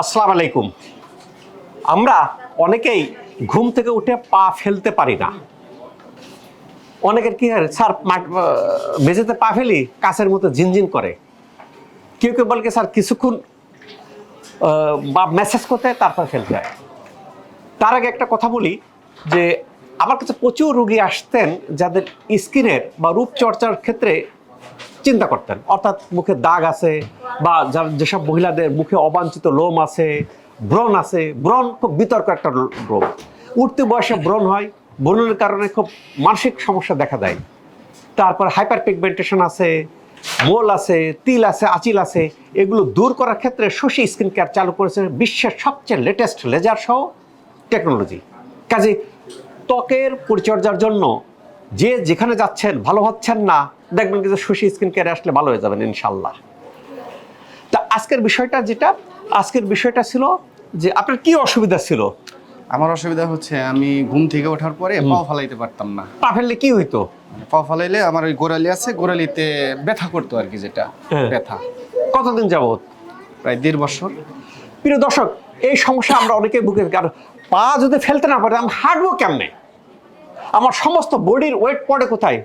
আসসালামু আলাইকুম। আমরা অনেকেই ঘুম থেকে উঠে পা ফেলতে পারি না। অনেকের কি হয় স্যার মেঝেতে পা ফেলি কাছের মতো ঝিনঝিন করে। কেউ কেউ বলে কি, স্যার কিছুক্ষণ বা মেসেজ করতে হয়, তারপর ফেলতে হয়। তার আগে একটা কথা বলি যে আমার কাছে প্রচুর রুগী আসতেন যাদের স্কিনের বা রূপচর্চার ক্ষেত্রে চিন্তা করতেন। অর্থাৎ মুখে দাগ আছে বা যেসব মহিলাদের মুখে অবাঞ্ছিত লোম আছে, ব্রণ আছে, ব্রণ খুব বিতর্ক একটা রোগ। উঠতে বয়সে ব্রণ হয়, ব্রণের কারণে খুব মানসিক সমস্যা দেখা দেয়। তারপর হাইপার পিগমেন্টেশন আছে, মোল আছে, তিল আছে, আচিল আছে, এগুলো দূর করার ক্ষেত্রে শশী স্কিন কেয়ার চালু করেছে বিশ্বের সবচেয়ে লেটেস্ট লেজার সহ টেকনোলজি কাজে ত্বকের পরিচর্যার জন্য যে যেখানে যাচ্ছেন, ভালো হচ্ছেন না দেখবেন কিন্তু শশী স্কিন কেয়ারে আসলে ভালো হয়ে যাবেন ইনশাল্লাহ তা আজকের বিষয়টা যেটা আজকের বিষয়টা ছিল যে আপনার কি অসুবিধা ছিল? আমার অসুবিধা হচ্ছে আমি ঘুম থেকে ওঠার পরে পাও ফালাইতে পারতাম না। পা ফেললে কি হইতো? মানে পাও ফালাইলে আমার ওই গোড়ালি আছে গোড়ালিতে ব্যথা করতো আর কি যেটা হ্যাঁ। ব্যথা। কতদিন যাবত প্রায় দেড় বছর। প্রিয় দর্শক এই সমস্যা আমরা অনেকেই বুকে কারণ পা যদি ফেলতে না পারে আমি হাঁটবো কেমনে? আমার সমস্ত বডির ওয়েট পড়ে কোথায়?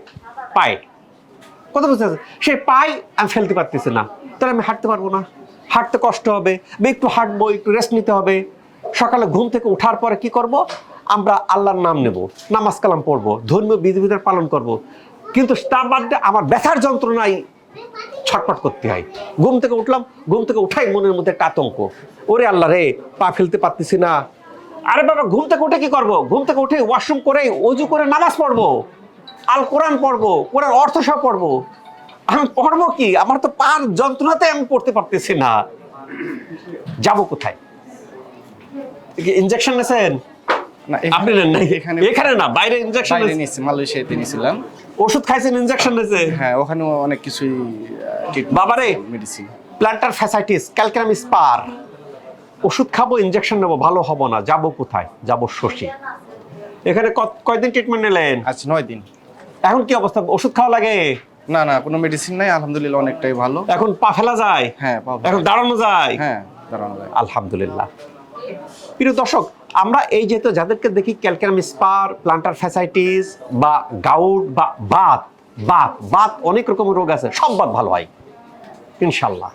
পায়ে। কত বুঝতে পারছেন? সেই পাই, আমি ফেলতে পারতেছি না। তাহলে আমি হাঁটতে পারব না। হাঁটতে কষ্ট হবে বা একটু হাঁটবো, একটু রেস্ট নিতে হবে। সকালে ঘুম থেকে ওঠার পরে কি করব? আমরা আল্লাহর নাম নেব। নামাজ কালাম পড়ব, ধর্মীয় বিধিবিধান পালন করব। কিন্তু তার বাদে আমার ব্যথার যন্ত্রণায় ছটফট করতে হয়। ঘুম থেকে উঠলাম, ঘুম থেকে উঠাই মনের মধ্যে একটা আতঙ্ক। ওরে আল্লাহ রে, পা ফেলতে পারতেছি না। আরে বাবা, ঘুম থেকে উঠে কি করব? ঘুম থেকে উঠে ওয়াশরুম করে অজু করে নামাজ পড়ব। আল কোরআন পড়ব কোরআন অর্থ সব পড়ব। আমি পড়ব কি? আমার তো পার যন্ত্রণাতে আমি পড়তে পারতেছি না। যাব কোথায়? ইনজেকশন নেছেন? আপনি নেন নাই? এখানে না বাইরে ইনজেকশন নিয়েছি মালয়েশিয়াতে নিয়েছিলাম ওষুধ খাইছেন ইনজেকশন নেছে হ্যাঁ ওখানেও অনেক কিছুই বাবারে medicine plantar fasciitis calcaneal spur ওষুধ খাব ইনজেকশন নেব ভালো হব না যাব কোথায়? যাব শশী। এখানে কয়দিন ট্রিটমেন্ট নিলেন? আজ নয় দিন। এখন কি অবস্থা? ওষুধ খাওয়া লাগে? না না কোনো মেডিসিন নাই আলহামদুলিল্লাহ অনেকটাই ভালো। এখন পা ফেলা যায়? হ্যাঁ এখন দাঁড়ানো যায়? হ্যাঁ দাঁড়ানো যায়। আলহামদুলিল্লাহ। প্রিয় দর্শক আমরা এই যেহেতু যাদেরকে দেখি ক্যালক্যারাম স্পার প্লান্টার ফ্যাসাইটিস বা গাউট বা বাত বাত বাত অনেক রকমের রোগ আছে সব বাত ভালো হয়। ইনশাল্লাহ।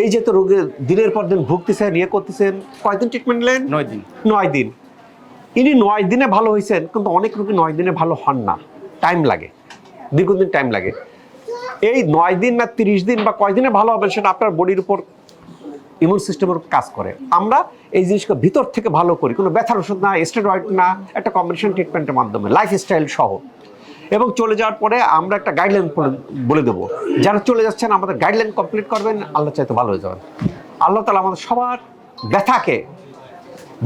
এই যে তো রোগে দিনের পর দিন ভুগতেছেন ইয়ে করতেছেন কয়দিন ট্রিটমেন্ট নিলেন? নয় দিন। নয় দিন। ইনি নয় দিনে ভালো হয়েছেন কিন্তু অনেক রোগী নয় দিনে ভালো হন না। টাইম লাগে, দীর্ঘদিন টাইম লাগে। এই নয় দিন না তিরিশ দিন বা কয় দিনে ভালো হবে সেটা আপনার বডির উপর ইমিউন সিস্টেমের কাজ করে। আমরা এই জিনিসকে ভিতর থেকে ভালো করি, কোনো ব্যথার ওষুধ না স্টেরয়েড না, একটা কম্বিনেশন ট্রিটমেন্টের মাধ্যমে লাইফস্টাইল সহ। এবং চলে যাওয়ার পরে আমরা একটা গাইডলাইন বলে দেবো। যারা চলে যাচ্ছেন, আমাদের গাইডলাইন কমপ্লিট করবেন, আল্লাহ চাইতে ভালো হয়ে যাবেন। আল্লাহ তালা আমাদের সবার ব্যথাকে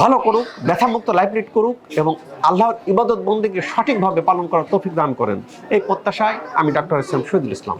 ভালো করুক, ব্যথামুক্ত লাইফ লিড করুক এবং আল্লাহর ইবাদত বন্দীকে সঠিকভাবে পালন করার তৌফিক দান করেন। এই প্রত্যাশায় আমি ডক্টর ইসলাম শহীদুল ইসলাম।